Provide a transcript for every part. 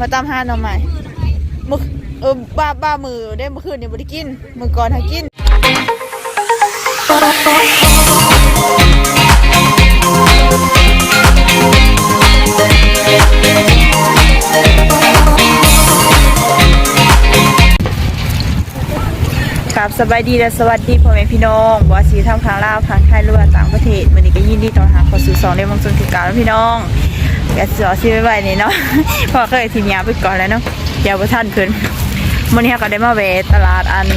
มาตามหาหน่อใหม่มือเออบ้าบ้ามือได้เมื่อคืนเนี่ยบ่ได้กินมือก่อนหากินครับสบายดีและสวัสดีพ่อแม่พี่น้องบอสีทำทางลาวทางไทยหรือว่าต่างประเทศวันนี้ก็ยินดีต้อนรับเข้าสู่สองในวงจรคือกาแล้วพี่น้อง แกสอซีไว้ไว้นี่เนาะพอเคยทีมยาไปก่อนแล้วเนาะย่าบ่ทันเพิ่นวันนี้ก็ได้มาแวะตลาดอัน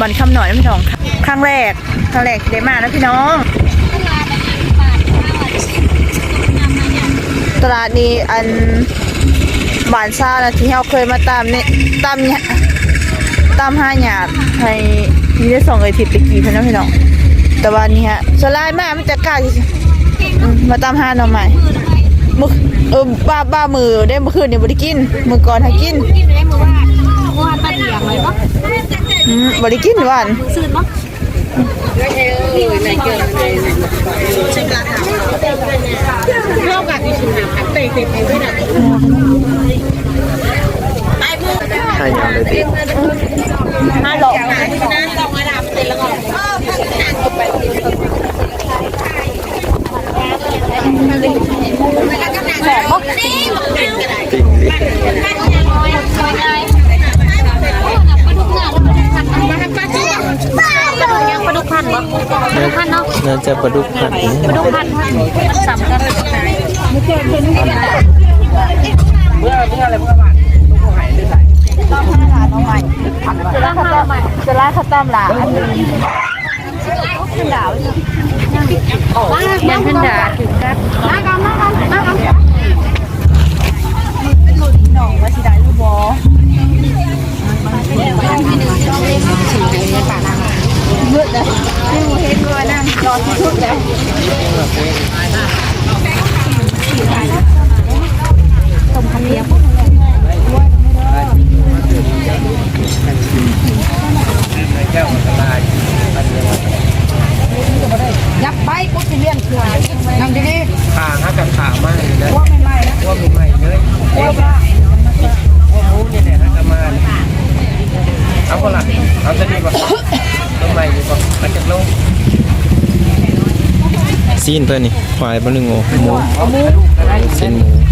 บันคำหน่อยนะพี่น้องครั้งแรกครั้งแรกที่ได้มานะพี่น้องตลาดนี้อันบานซ่านะที่เราเคยมาตามเนี่ยตามเนี่ยตามห้าหยาดให้มีได้สองเอยทิศไปกี่พื่อนนะพี่น้องแต่วันนี้ฮะสลายมากมันจะกล้ามมาตามห้าหน่อใหม่ มือเออบ้าบ้ามือได้เมื่อคืนเนี่ยบ่ได้กินมือก่อนหากินกินได้มือว่ามือว่าตาเดียงเลยปะอืมบ่ได้กินหวานมือซื่นปะเล่ากันที่ชิมหาขันเตะเตะไปด้วยนะใช่ยังเลยติห้าหลอกน้ำต้องมาดับเสร็จแล้วก็ พันเนาะน่าจะปลาดุกผัดนี่ปลาดุกพันมันสับกันตามห้าหลานหน่อใหม่จะล่าข้าวต้มจะล่าข้าวต้มหลานอันนี้ขึ้นดาวยังพันดาถึงครับมากันมากันมากันหน่องว่าสิได้หรือบอมืด เลยที่หมูเห็นด้วยนั่งรอที่ชุดเล้วยับไปปุ๊บสิเลียนคือนั่งดี ขาฮักกับขามากเลยนะว่าไม่ไหม้นะว่าไม่ไหม้เลยเอ๊ะว่าหมูนี่แหละฮักกับมาเนี่ยเอาคนละเอาจะดีกว่าต้นไม้ดีกว่ามันจะลง ซีนเพื่อนนี่ควายบะหนึ่งโอหมูเส้นหมู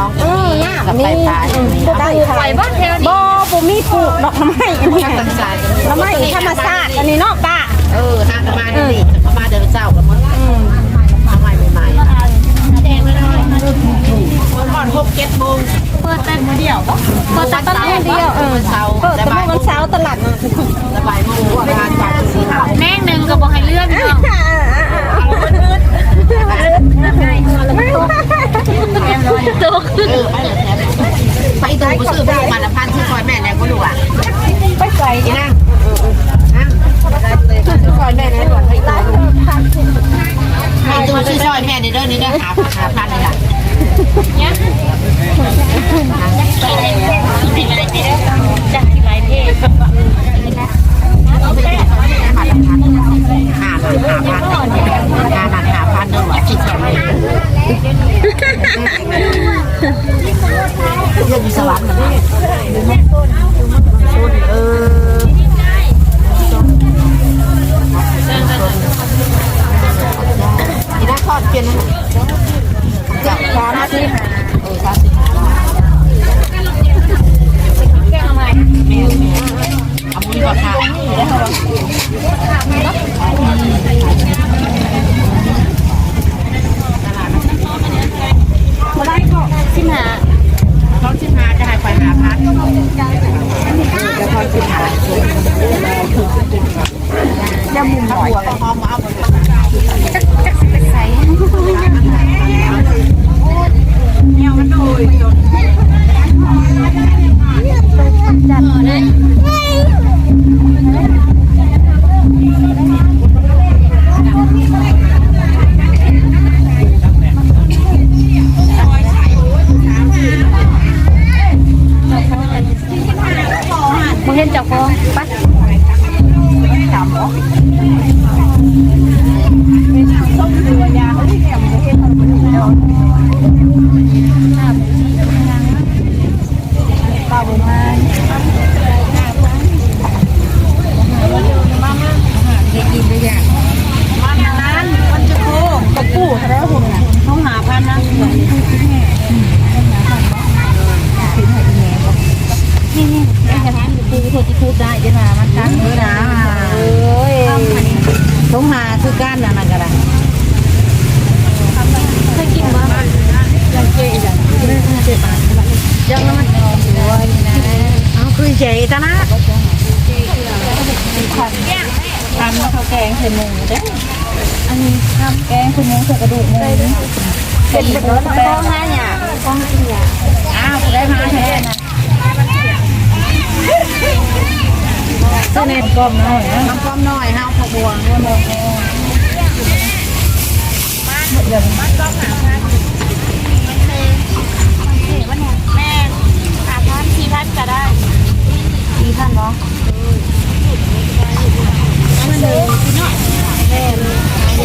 น้องเออน้ำกับมีไก่ปลาอยู่นี่ได้ไหวค่ะบ่เทวบ่นี้ปูมีปลูกดอกไม้อันนี้ตั้งใจหน่อไม้ธรรมชาติอันนี้เนาะป้าเออทางกันมาดิเขามาเดินเจ้ากับมันอืมมาใหม่ใหม่แดงเลยคนก่อนหกเจ็ดโมงเปิดแต่เดียวเปิดแต่ตอนแรกเดียวเออเช้าเปิดระแต่บายเมื่อวันเสาร์ตลาดนัดระบายโมงประมาณสามสี่ห้าแม่งหนึ่งก็บอกให้เลื่อนเนาะต 这 是 เรียนอยู่สวรรค์ เจตานะทำข้าวแกงใส่หมูเด้ออันนี้ทำแกงคุณยังใส่กระดูกหมูเป็นแบบนั้นแกงห้าอย่างกองอย่างอ้าวได้มาแท้นะเสน่ห์กลมหน่อยนะกลมหน่อยห้าวผักบัวด้วยโมโหแม่สามพันสี่พันก็ได้ สี่พันเนาะมันเลยพี่น้องแม่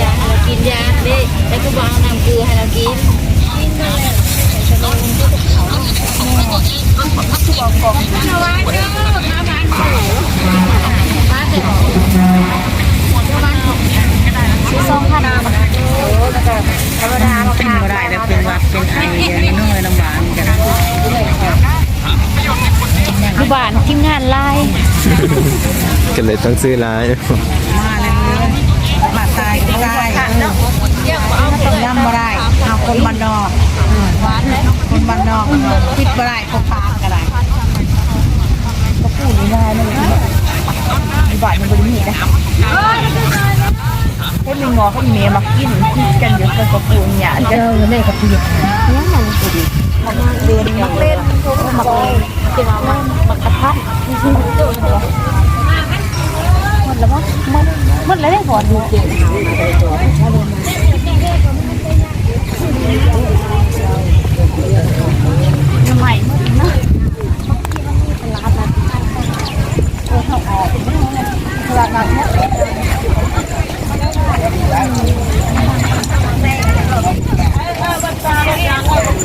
ยาเรากินยาเด้แล้วก็วางน้ำเกลือให้เรากินกินเลยสองพันธรรมดาเราเป็นบ่ได้แล้วเป็นวัดเป็นไอเดียนี่น้อยลำบากกัน ดูบ้านทีมงานไล่ ก็เลยต้องซื้อร้ายมาเลยมาตายก็ได้ต้องย่ำบ่ได้เอาคนบ้านนอกคนบ้านนอกคิดบ่ได้คนปาก็ได้ก็พูดไม่ได้เลยมีบ่ายมันบริมีนะให้มีงอเขามีเมียมากินกินกันอยู่กับกระปูนเนี่ยจะเล่นกับพี่เนี่ยมัน เล่นมักเล่นมักเล่นจะมามามักกระทัดมันแล้วมั้งมันมันแล้วได้ก่อนดูเก่งใหม่นะตลาดนัดเนี่ยเ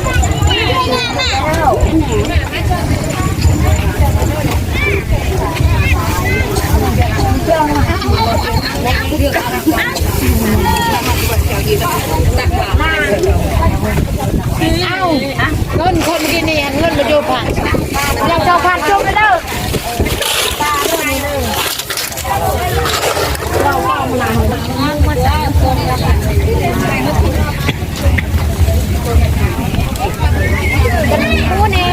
งินคนกินเนี่ยเงินมาโยผ่านเราเจ้าผ่านจุ่มไปแล้ว ผู้นี้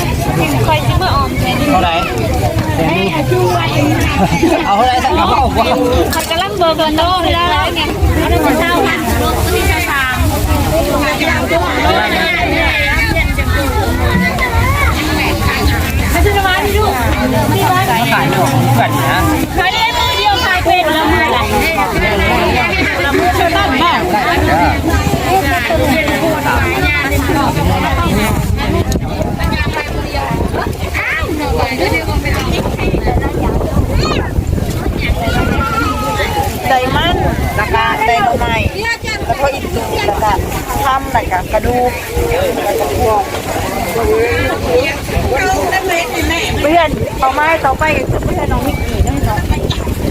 คอยซื้อมาออมแทน เท่าไหร่ เอาเท่าไหร่สักกระเป๋าว่าขัดกำลังเบิกเงินโลกแล้วเนี่ยเขาจะเช่าหันโลกที่จะสาม แล้วก็กระดูกแล้วก็พวกเพื่อนต่อไม้ต่อไปเพื่อนน้องมิกกี้นั่นน้อง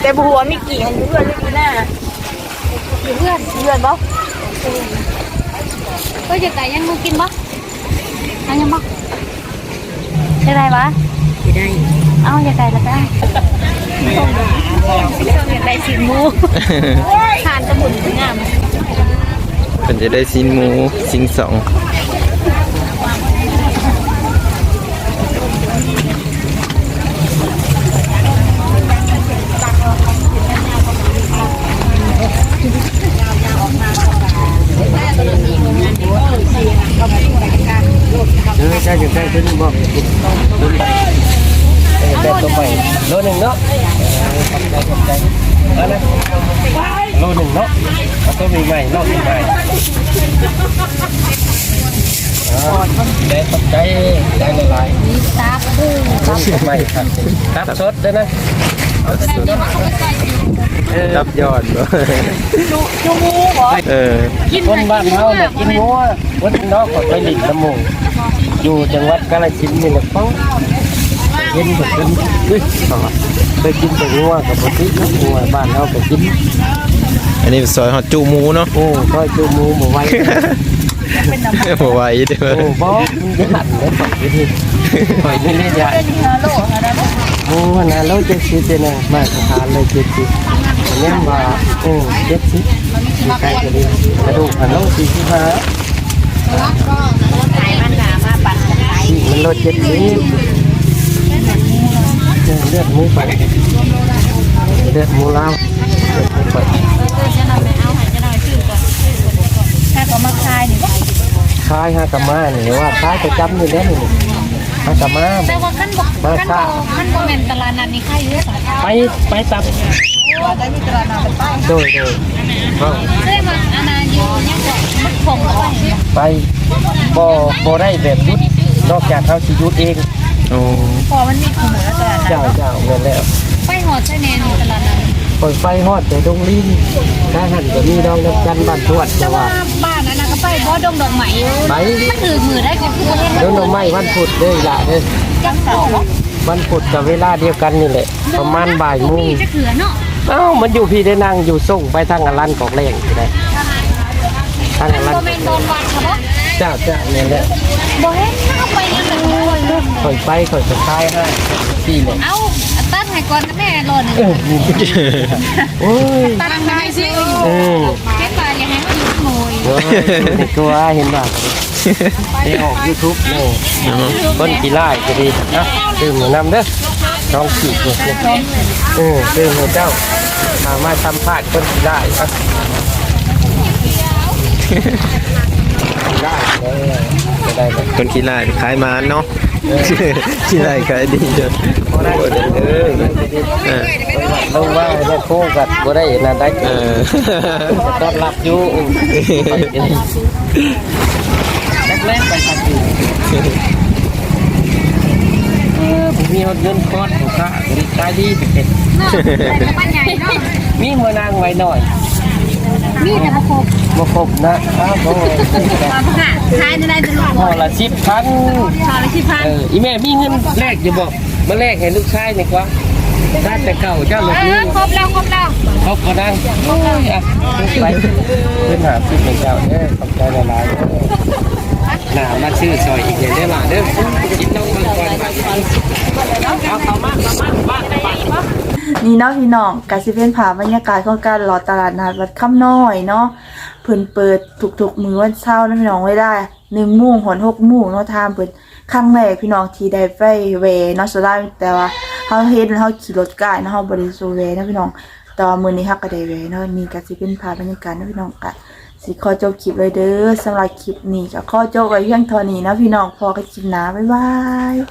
แต่บัวมิกกี้ของเพื่อนไม่มีหน้าเพื่อนเพื่อนบ่ก็จะไก่ยังมึงกินบ่อันยังบ่จะได้ปะจะได้เอาจะไก่ละกันอยากได้สีมูทานสมุนงาม จะได้ซินหมูซินสองใช่ใช่ขึ้นบอกแบบตัวใหม่โลหนึ่งเนาะไร อบใหม่ๆอ๋อได้ตกใจได้ละลายมีตาปูตับใหม่ครับตับสดด้วยนะเออรับยอดบ่ชูมูเหรอเออคนบ้านเฮาเนี่ยกินงัววัดนอกก็ไปหลินน้ำหมูกอยู่จังหวัดกาฬสินธุ์นี่แหละเขาเห็นแบบเป็นอุ้ยเคยกินแต่งัวกับปกติงัวบ้านเฮาก็กิน อันนี้ซอยฮอดจูหมูเนาะโอ้ก็จูหมูหมูไว้บ่ไหวเด้อโอ้บอกมันจะหันได้ปกติปล่อยนี่เลยจ้ะเป็นฮาโลฮาโลโอ้วันนั้นเราจะคิดเลยนะมาสถานเลยเจ็ดสิบอันนี้ว่าโอ้เจ็ดสิบมีใครจะดีกระดูกหันลงสี่สิบห้าขายมันหนามาปั่นขายที่มันลดเจ็ดสิบเลือดหมูไปเลือดหมูเล้าเลือดหมูไปเออ จะนำไปเอาหายจะนำชื่อก่อนถ้าก็มาคายนี่คายฮากามาเนี่ยว่าคายจะจำอยู่แล้วนี่ฮากามาแต่ว่าขั้นบกขั้นบกขั้นบกแม่นตลาดนัดนี่ใครเยอะไปไปตับว่าได้มีตรานาเป็นป้ายโดยโดยเอาเคยมาอาณาอยู่ยังบอกมันคงเอาไว้ไปบ่บ่ได้แบบยุดนอกจากเขาสิยุดเองโอ้พอมันมีขโมยแล้วตรานาเจ้าเจ้าเงินแล้วไปหอดใช่แนนตลาดนัด ปล่อยไฟฮอดแต่ดงลิ้นถ้าหันก็มีดองน้ำจันทร์บ้านทวดแต่แต่ว่าว่าบ้านนั้นก็ไปบ่ดงดอกไม้ไปมันถือมือได้ก็คือบ่เห็นเดี๋ยวหน่อไม้วันพุธเด้อล่ะเด้อจังเก่าวันพุธกับเวลาเดียวกันนี่แหละประมาณบ่ายโมงมีจะเขือเนาะเอ้ามันอยู่พี่ได้นั่งอยู่ส่งไปทางอลันกอกแรงอยู่ได้ทางอลันบ่แม่นโดนวัดค่ะบ่เจ้าเจ้าเนี่ยแหละบ่เห็นเข้าไปยังแบบนี้คอยไปคอยจะคายให้พี่เลยเอาตัดให้ก่อนนะแม่รอหนึ่งเออนี่โอ้ยตัดให้สิเออเก็บมาอย่างให้เขาอยู่ขโมยโอ้ยในตัวเห็นบ่ได้ออกยูทูบนี่คนกีฬาก็ดีนะดื่มหนูนำเด้อน้องขีดเนี่ยเออดื่มให้เจ้าสามารถทำพลาดคนกีฬาครั ได้แบบคนขี้ลายขายหมานเนาะขี้ลายขายดีเด้อโอ้เด้อเด้อเออลงว่าได้โค้งกันบ่ได้นั่นได้เออต้อนรับอยู่แรกๆไปทันทีมีเงินคอดของข้าบริการดีเป็นบ้านใหญ่เนาะมีหัวนางไว้หน่อย มีแต่บ่ครบบ่ครบนะอ้าวบ่ความค่ะขายได้ตลอดพอละสิบพันชาวละสิพันเอออีแม่มีเงินแลกอยู่บ่มาแลกให้ลูกชายนี่กว่าได้แต่เก่าเจ้าหลเอบนี้อครบแล้วครบแล้วครบก็นั่งโอ้ยอะไปขึ้นหาสิบให้เจ้าเด้อขอบใจหลายๆเด้อหน้ามาชื่อซอยอีกอย่างเด้อล่ะเด้อกินน้องมังกรมาเอาเข้ามาเข้ามาบ้านบ้าน นี่เนาะพี่น้องกาสิเป็นผาบรรยากาศของการรอตลาดนัดวัดค่ำน้อยเนาะเพิ่นเปิดทุกๆมือวันเช้านะพี่น้องไว้ได้หนึ่งโมงหอนหกโมงเนาะทามเปิดครั้งแรกพี่น้องที่ได้ไปเวเนาะสุดท้ายแต่ว่าเฮาเฮ็ดแล้วเฮาขี่รถกายเนาะเฮาบ่ได้สู่เวนะพี่น้องแต่ว่ามื้อนี้เฮาก็ได้เวเนาะนี่ก็สิเป็นภาพบรรยากาศนะพี่น้องก็สิขอจบคลิปเลยเด้อสำหรับคลิปนี้ก็ขอจบไว้เพียงเท่านี้นะพี่น้องพอกันคลิปหน้าบ๊ายบาย